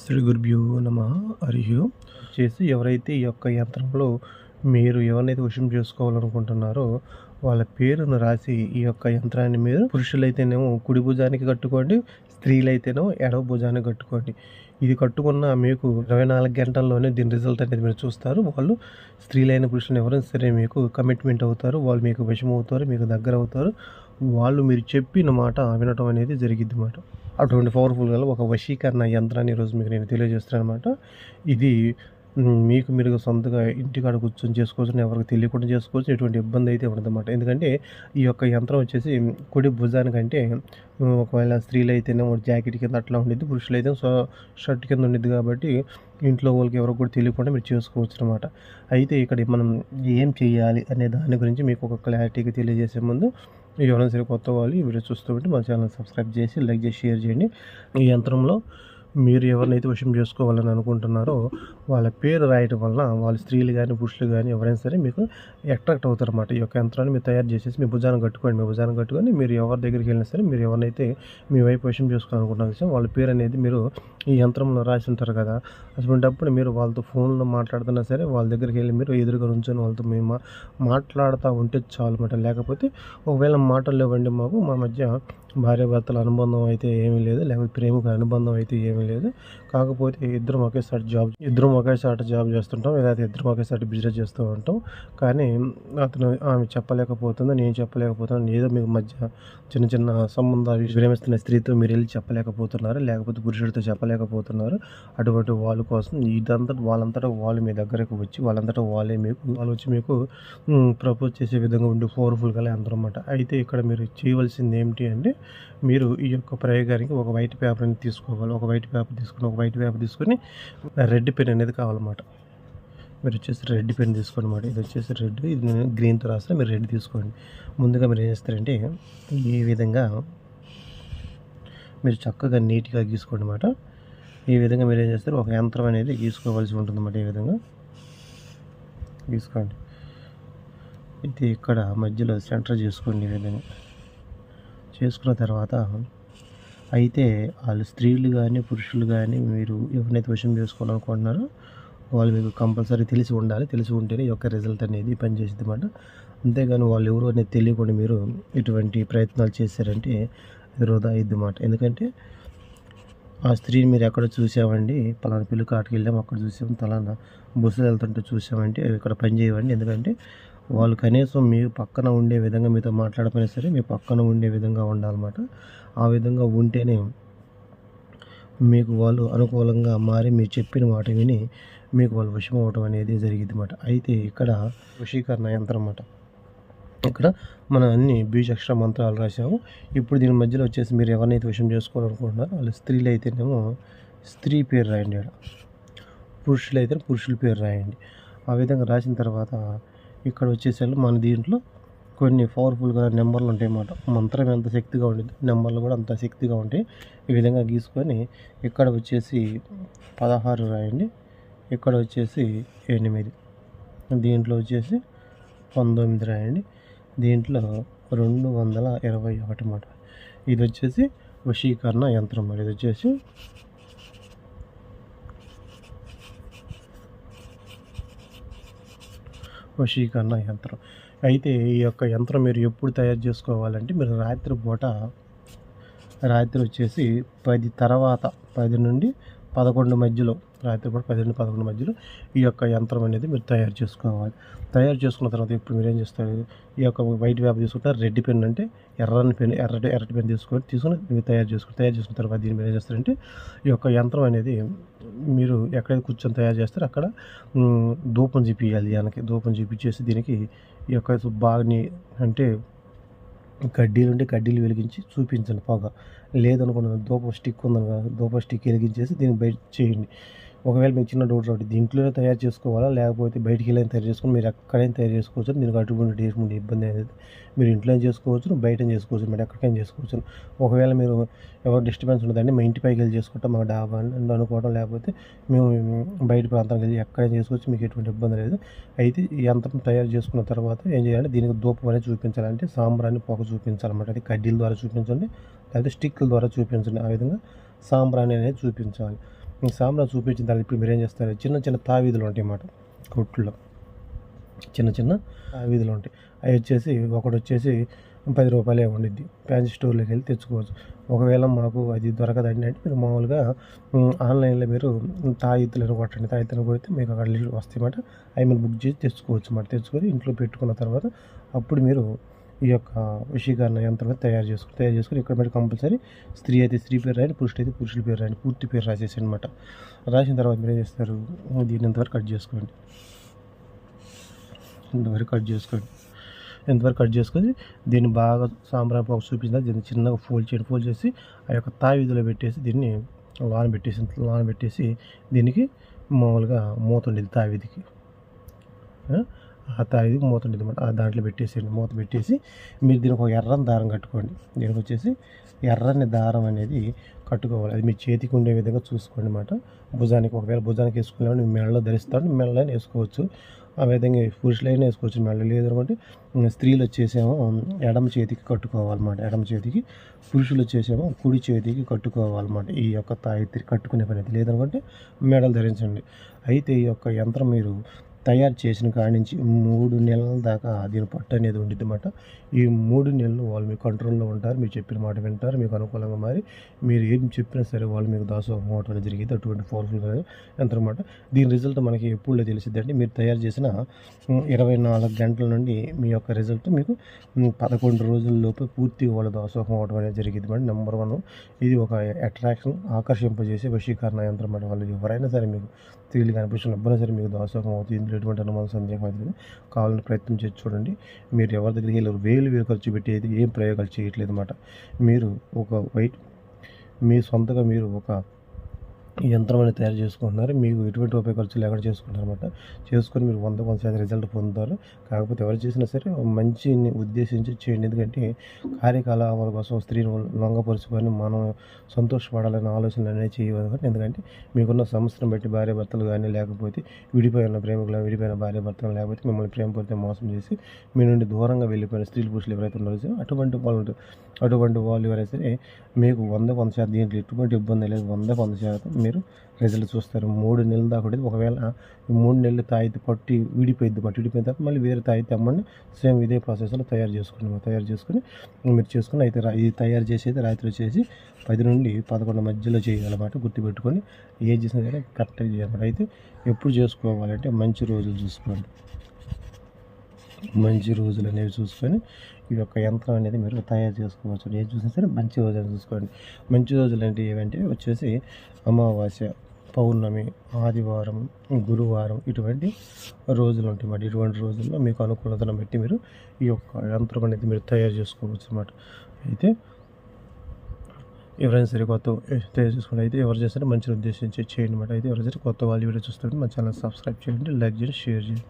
శ్రీ గురుభ్యో నమ. హరి చేసి ఎవరైతే ఈ యొక్క యంత్రంలో మీరు ఎవరినైతే వశం చేసుకోవాలనుకుంటున్నారో వాళ్ళ పేరును రాసి ఈ యొక్క యంత్రాన్ని మీరు పురుషులైతేనేమో కుడి భుజానికి కట్టుకోండి స్త్రీలైతేనేమో ఎడవ భుజానికి కట్టుకోండి. ఇది కట్టుకున్న మీకు ఇరవై నాలుగు గంటల్లోనే దీని రిజల్ట్ అనేది మీరు చూస్తారు. వాళ్ళు స్త్రీలైన పురుషులు ఎవరైనా సరే మీకు కమిట్మెంట్ అవుతారు వాళ్ళు మీకు విషమవుతారు అవుతారు మీకు దగ్గర అవుతారు వాళ్ళు మీరు చెప్పిన మాట వినటం అనేది జరిగిద్ది మాట అటువంటి పవర్ఫుల్గా ఒక వశీకరణ యంత్రాన్ని ఈరోజు మీకు నేను తెలియజేస్తున్నాను అనమాట ఇది మీకు మీరు సొంతగా ఇంటికాడ కూర్చొని చేసుకోవచ్చు ఎవరికి తెలియకుండా చేసుకోవచ్చు. ఎటువంటి ఇబ్బంది అయితే ఉండదన్నమాట. ఎందుకంటే ఈ యొక్క యంత్రం వచ్చేసి కుడి భుజానికంటే ఒకవేళ స్త్రీలు అయితేనే జాకెట్ కింద అట్లా ఉండేది పురుషులు అయితే సో- షర్ట్ కింద ఉండేది కాబట్టి ఇంట్లో వాళ్ళకి ఎవరికి కూడా తెలియకుండా మీరు చేసుకోవచ్చు అనమాట అయితే ఇక్కడ మనం ఏం చేయాలి అనే దాని గురించి మీకు ఒక క్లారిటీగా తెలియజేసే ముందు ఎవరైనా సరే కొత్త వాళ్ళు ఈ వీడియో చూస్తూ ఉంటే మన ఛానల్ సబ్స్క్రైబ్ చేసి లైక్ చేసి షేర్ చేయండి. ఈ యంత్రంలో మీరు ఎవరినైతే వశం చేసుకోవాలని అనుకుంటున్నారో వాళ్ళ పేరు రాయటం వలన వాళ్ళ స్త్రీలు కానీ పురుషులు కానీ ఎవరైనా సరే మీకు అట్రాక్ట్ అవుతారు అన్నమాట ఈ యొక్క యంత్రాన్ని మీరు తయారు చేసేసి మీ భుజాన్ని కట్టుకోండి. మీ భుజాన్ని కట్టుకొని మీరు ఎవరి దగ్గరికి వెళ్ళినా సరే మీరు ఎవరినైతే మీ వైపు వశం చేసుకోవాలనుకుంటున్న విషయం వాళ్ళ పేరు అనేది మీరు ఈ యంత్రంలో రాసి ఉంటారు కదా. అటువంటిప్పుడు మీరు వాళ్ళతో ఫోన్లో మాట్లాడుతున్నా సరే వాళ్ళ దగ్గరికి వెళ్ళి మీరు ఎదురుగా ఉంచొని వాళ్ళతో మేము మా- మాట్లాడుతూ ఉంటే చాలు అన్నమాట. లేకపోతే ఒకవేళ మాటలు లేవండి మాకు మా మధ్య భార్యాభర్తల అనుబంధం అయితే ఏమీ లేదు. లేకపోతే ప్రేమకు అనుబంధం అయితే ఏమీ లేదు. కాకపోతే ఇద్దరం ఒకేసారి జాబ్ ఇద్దరం ఒకేసారి జాబ్ చేస్తుంటాం. లేదా ఇద్దరం ఒకేసారి బిజినెస్ చేస్తూ ఉంటాం. కానీ అతను ఆమె చెప్పలేకపోతుంది నేను చెప్పలేకపోతున్నాను. ఏదో మీకు మధ్య చిన్న చిన్న సంబంధాలు ప్రేమిస్తున్న స్త్రీతో మీరు వెళ్ళి చెప్పలేకపోతున్నారు. లేకపోతే పురుషుడితో చెప్పలేకపోతున్నారు. అటువంటి వాళ్ళ కోసం ఇదంతా వాళ్ళంతటా వాళ్ళు మీ దగ్గరకు వచ్చి వాళ్ళంతటా వాళ్ళే మీకు వాళ్ళు వచ్చి మీకు ప్రపోజ్ చేసే విధంగా ఉండి పవర్ఫుల్గా అనమాట అయితే ఇక్కడ మీరు చేయవలసింది ఏమిటి అంటే మీరు ఈ యొక్క ప్రయోగానికి ఒక వైట్ పేపర్ని తీసుకోవాలి ఒక వైట్ పేపర్ తీసుకుని ఒక వైట్ పేపర్ తీసుకొని రెడ్ పెన్ అనేది కావాలన్నమాట. మీరు వచ్చేసి రెడ్ పెన్ తీసుకోండి అన్నమాట ఇది వచ్చేసి రెడ్ ఇది నేను గ్రీన్తో రాస్తే మీరు రెడ్ తీసుకోండి. ముందుగా మీరు ఏం చేస్తారంటే ఈ విధంగా మీరు చక్కగా నీట్గా గీసుకోండి అన్నమాట ఈ విధంగా మీరు ఏం చేస్తారు? ఒక యంత్రం అనేది గీసుకోవాల్సి ఉంటుంది అన్నమాట ఈ విధంగా. గీసుకోండి. ఇది ఇక్కడ మధ్యలో సెంటర్ చేసుకోండి ఈ విధంగా. చేసుకున్న తర్వాత అయితే వాళ్ళు స్త్రీలు కానీ పురుషులు కానీ మీరు ఎవరినైతే విషయం చేసుకోవాలనుకుంటున్నారో వాళ్ళు మీకు కంపల్సరీ తెలిసి ఉండాలి. తెలిసి ఉంటేనే ఈ యొక్క రిజల్ట్ అనేది పనిచేసింది అనమాట అంతేగాని వాళ్ళు ఎవరు అనేది తెలియకుండా మీరు ఇటువంటి ప్రయత్నాలు చేశారంటే ఇది వృధా అయింది అన్నమాట. ఎందుకంటే ఆ స్త్రీని మీరు ఎక్కడ చూసామండి? పలానా పిల్లి కాటికి వెళ్ళాము అక్కడ చూసాము తలానా బస్సులు వెళ్తుంటే చూసామంటే ఇక్కడ పని చేయవండి ఎందుకంటే వాళ్ళు కనీసం మీ పక్కన ఉండే విధంగా మీతో మాట్లాడకపోయినా సరే మీ పక్కన ఉండే విధంగా ఉండాలన్నమాట. ఆ విధంగా ఉంటేనే మీకు వాళ్ళు అనుకూలంగా మారి మీరు చెప్పిన మాట విని మీకు వాళ్ళు వశం అవ్వటం అనేది జరిగింది అన్నమాట అయితే ఇక్కడ వశీకరణ యంత్రం అన్నమాట. ఇక్కడ మనం అన్ని బీజక్షర మంత్రాలు రాసాము ఇప్పుడు దీని మధ్యలో వచ్చేసి మీరు ఎవరినైతే విషయం చేసుకోవాలనుకుంటున్నారో వాళ్ళు స్త్రీలు అయితేనేమో స్త్రీ పేరు రాయండి పురుషులు అయితే పురుషుల పేరు రాయండి. ఆ విధంగా రాసిన తర్వాత ఇక్కడ వచ్చేసరికి మన దీంట్లో కొన్ని పవర్ఫుల్గా నెంబర్లు ఉంటాయి అన్నమాట మంత్రం ఎంత శక్తిగా ఉండేది నెంబర్లు కూడా అంత శక్తిగా ఉంటాయి. ఈ విధంగా గీసుకొని ఇక్కడ వచ్చేసి పదహారు రాయండి. ఇక్కడ వచ్చేసి ఎనిమిది. దీంట్లో వచ్చేసి పంతొమ్మిది రాయండి. దీంట్లో రెండు వందల ఇరవై ఒకటి అన్నమాట ఇది వచ్చేసి వశీకరణ యంత్రం ఇది వచ్చేసి వశీకరణ యంత్రం. అయితే ఈ యొక్క యంత్రం మీరు ఎప్పుడు తయారు చేసుకోవాలంటే మీరు రాత్రి పూట రాత్రి వచ్చేసి పది తర్వాత పది నుండి పదకొండు మధ్యలో రాత్రి పదిహేను పదకొండు మధ్యలో ఈ యొక్క యంత్రం అనేది మీరు తయారు చేసుకోవాలి. తయారు చేసుకున్న తర్వాత ఇప్పుడు మీరు ఏం చేస్తారు? ఈ యొక్క వైట్ వేప తీసుకుంటారు రెడ్ పెన్ అంటే ఎర్రని పెన్ ఎర్రటి ఎర్రటి పెన్ తీసుకొని తీసుకొని మీరు తయారు చేసుకుని తయారు చేసుకున్న తర్వాత దీన్ని మీరు ఏం చేస్తారంటే ఈ యొక్క యంత్రం అనేది మీరు ఎక్కడైతే కూర్చొని తయారు చేస్తారో అక్కడ ధూపం చూపించాలి దానికి ధూపం చూపించేసి దీనికి ఈ యొక్క బాగా అంటే కడ్డీలు ఉంటే కడ్డీలు వెలిగించి చూపించండి పొగ. లేదనుకున్న ధూపం స్టిక్ ఉందని కదా స్టిక్ వెలిగించేసి దీన్ని బయట చేయండి. ఒకవేళ మీకు చిన్న డౌట్ ఒకటి దీంట్లోనే తయారు చేసుకోవాలా? లేకపోతే బయటికి వెళ్ళి తయారు చేసుకుని మీరు ఎక్కడైనా తయారు చేసుకోవచ్చు. దీనికి అటువంటి ఎటువంటి ఇబ్బంది అనేది మీరు ఇంట్లో చేసుకోవచ్చు బయట చేసుకోవచ్చు. మీరు ఎక్కడికైనా చేసుకోవచ్చు ఒకవేళ మీరు ఎవరు డిస్టర్బెన్స్ ఉండదండి మా ఇంటి పైకి వెళ్ళి చేసుకుంటాం మా డాబా అని అనుకోవడం లేకపోతే మేము బయట ప్రాంతానికి వెళ్ళి ఎక్కడైనా చేసుకోవచ్చు. మీకు ఎటువంటి ఇబ్బంది లేదు. అయితే ఈ యంత్రం తయారు చేసుకున్న తర్వాత ఏం చేయాలంటే దీనికి దూపం అనేది చూపించాలంటే సాంబ్రాన్ని పొగ చూపించాలన్నమాట. అది కడ్డీల ద్వారా చూపించండి లేకపోతే స్టిక్ల ద్వారా చూపించండి. ఆ విధంగా సాంబ్రాణి అనేది చూపించాలి. ఈ సామ్రాజ్యం చూపించిన తర్వాత ఇప్పుడు మీరు ఏం చేస్తారు చిన్న చిన్న తావీధులు ఉంటాయి అన్నమాట కొట్లో చిన్న చిన్న తావీధులు ఉంటాయి. అవి వచ్చేసి ఒకటి వచ్చేసి పది రూపాయలే ఉండిద్ది. ఫ్యాన్సీ స్టోర్లోకి వెళ్ళి తెచ్చుకోవచ్చు. ఒకవేళ మాకు అది దొరకదండి అంటే మీరు మామూలుగా ఆన్లైన్లో మీరు తాయిత్తులను కొట్టండి. తాయిత్తులను కొడితే మీకు అక్కడ లిమిట్ వస్తాయి మాట అవి మీరు బుక్ చేసి తెచ్చుకోవచ్చు అన్నమాట. తెచ్చుకొని ఇంట్లో పెట్టుకున్న తర్వాత అప్పుడు మీరు ఈ యొక్క వశీకరణ యంత్రం తయారు చేసుకుని తయారు చేసుకుని ఇక్కడ మీరు కంపల్సరీ స్త్రీ అయితే స్త్రీ పేరు రాయండి పురుషుడు అయితే పురుషుల పేరు రాయండి పూర్తి పేరు రాసేసి అనమాట రాసిన తర్వాత మీరు ఏం చేస్తారు? దీన్ని ఇంతవరకు కట్ చేసుకోండి. ఇంతవరకు కట్ చేసుకోండి. ఇంతవరకు కట్ చేసుకొని దీన్ని బాగా సాంబ్రాన్ బాక్స్ చూపించిన దీన్ని చిన్నగా ఫోల్డ్ చేయండి. ఫోల్డ్ చేసి ఆ యొక్క తావిధిలో పెట్టేసి దీన్ని లాన్ పెట్టేసి లాన్ పెట్టేసి దీనికి మామూలుగా మూత ఉండేది తావిధికి ఆ? మూత ఉంటుంది అనమాట ఆ దాంట్లో పెట్టేసేయండి. మూత పెట్టేసి మీరు దీనికి ఒక ఎర్రని దారం కట్టుకోండి. దీనికి వచ్చేసి ఎర్రని దారం అనేది కట్టుకోవాలి. అది మీ చేతికి ఉండే విధంగా చూసుకోండి అనమాట భుజానికి ఒకవేళ భుజానికి వేసుకునే మెడలో ధరిస్తాడు మెడలో వేసుకోవచ్చు. ఆ విధంగా పురుషులైనా వేసుకోవచ్చు. మెడలో లేదు స్త్రీలు వచ్చేసేమో. ఎడమ చేతికి కట్టుకోవాలన్నమాట ఎడమ చేతికి. పురుషులు వచ్చేసేమో. కుడి చేతికి కట్టుకోవాలన్నమాట ఈ యొక్క తాయిత్రి కట్టుకునే పని అయితే లేదనుకుంటే మెడలు ధరించండి. అయితే ఈ యొక్క యంత్రం మీరు తయారు చేసిన కాడి నుంచి మూడు నెలల దాకా దీని పట్టు అనేది ఉండిద్ది అన్నమాట ఈ మూడు నెలలు వాళ్ళు మీ కంట్రోల్లో ఉంటారు మీరు చెప్పిన మాట వింటారు మీకు అనుకూలంగా మారి మీరు ఏం చెప్పినా సరే వాళ్ళు మీకు దాసోహం అవటం అనేది జరిగింది. అటువంటి పవర్ఫుల్ యంత్రం దీని రిజల్ట్ మనకి ఎప్పుడో తెలిసిద్ది అంటే మీరు తయారు చేసిన ఇరవై నాలుగు గంటల నుండి మీ యొక్క రిజల్ట్ మీకు పదకొండు రోజుల లోపు పూర్తిగా వాళ్ళ దాసోహం అవడం అనేది జరిగింది మేడం నెంబర్ వన్ ఇది ఒక అట్రాక్షన్ ఆకర్షింపజేసే వశీకరణ యంత్రం అన్నమాట వాళ్ళు ఎవరైనా సరే మీకు స్త్రీలు కనిపించిన ఎవ్వరైనా సరే మీకు దాసోహం అవుతుంది. ఇందులో ఎటువంటి అనుమానం సందేహం అవుతుంది కావాలని ప్రయత్నం చేసి చూడండి. మీరు ఎవరి దగ్గరికి వెళ్ళారు వేలు వేలు ఖర్చు పెట్టేది ఏం ప్రయోగాలు చేయట్లేదు అన్నమాట. మీరు ఒక వైట్ మీ సొంతగా మీరు ఒక ఈ యంత్రం అనేది తయారు చేసుకుంటున్నారు. మీకు ఎటువంటి రూపాయి ఖర్చు లేకుండా చేసుకుంటారు అనమాట చేసుకొని మీరు వంద వంద శాతం రిజల్ట్ పొందుతారు. కాకపోతే ఎవరు చేసినా సరే మంచి ఉద్దేశించి చేయండి. ఎందుకంటే కార్యకలాపాల కోసం స్త్రీని లొంగపరుచుకొని మనం సంతోషపడాలనే ఆలోచనలు అనేది చేయవద్దు ఎందుకంటే మీకున్న సంవత్సరం బట్టి భార్య భర్తలు కానీ లేకపోతే విడిపోయిన ప్రేమికులు విడిపోయిన భార్య భర్తలు లేకపోతే మిమ్మల్ని ప్రేమపడితే మోసం చేసి మీ నుండి దూరంగా వెళ్ళిపోయిన స్త్రీలు పురుషులు ఎవరైతే ఉన్నారో అటువంటి వాళ్ళు అటువంటి వాళ్ళు ఎవరైతే సరే మీకు వంద వంద శాతం దీంట్లో ఎటువంటి ఇబ్బంది లేదు. వంద వంద శాతం మీరు? రిజల్ట్ చూస్తారు. మూడు నెలల దాకా ఉంటుంది ఒకవేళ మూడు నెలలు తాయితే పట్టి విడిపోయింది పట్టి విడిపోయిన తర్వాత మళ్ళీ వేరే తాయితే అమ్మండి. సేమ్ ఇదే ప్రాసెస్లో తయారు చేసుకోండి తయారు చేసుకుని మీరు చేసుకుని అయితే ఇది తయారు చేసేది రాత్రి వచ్చేసి పది నుండి పదకొండు మధ్యలో చేయాలన్నమాట గుర్తుపెట్టుకొని ఏ చేసినా సరే కరెక్ట్గా చేయాలన్నమాట అయితే ఎప్పుడు చేసుకోవాలంటే మంచి రోజులు చూసుకోండి. మంచి రోజులు అనేవి చూసుకొని ఈ యొక్క యంత్రం అనేది మీరు తయారు చేసుకోవచ్చు. ఏది చూసినా సరే మంచి రోజులు చూసుకోండి. మంచి రోజులు అంటే ఏవంటే వచ్చేసి అమావాస్య పౌర్ణమి ఆదివారం గురువారం ఇటువంటి రోజులు ఉంటాయి మరి ఇటువంటి రోజుల్లో మీకు అనుకూలతను బట్టి మీరు ఈ యొక్క యంత్రం అనేది మీరు తయారు చేసుకోవచ్చు అన్నమాట. అయితే ఎవరైనా సరే కొత్త తయారు చేసుకుంటే అయితే ఎవరు చేస్తారో మంచి ఉద్దేశించి చేయండి అన్నమాట. అయితే ఎవరైనా సరే కొత్త వాళ్ళు వీడియో చూస్తుంటే మా ఛానల్ సబ్స్క్రైబ్ చేయండి లైక్ చేయండి షేర్ చేయండి.